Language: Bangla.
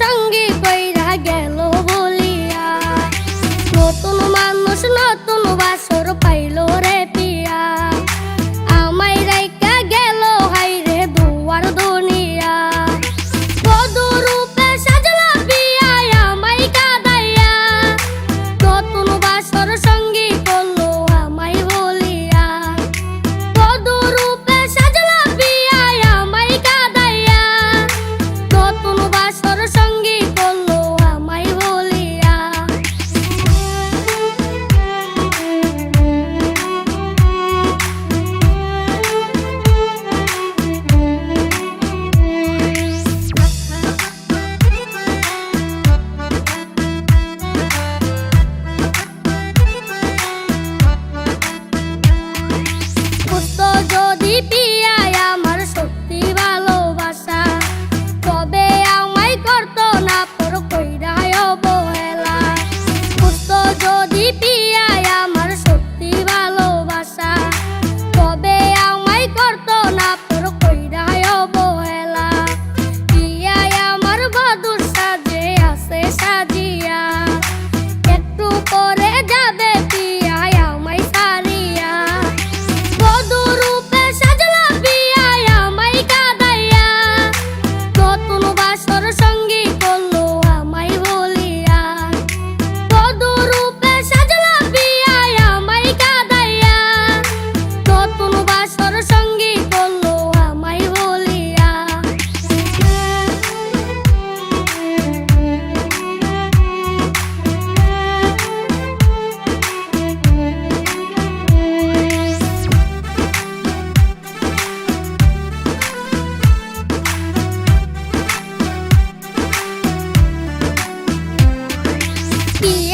সঙ্গী কইরা গেল বলিয়া। নতুন মানুষ নতুন বাস Yeah.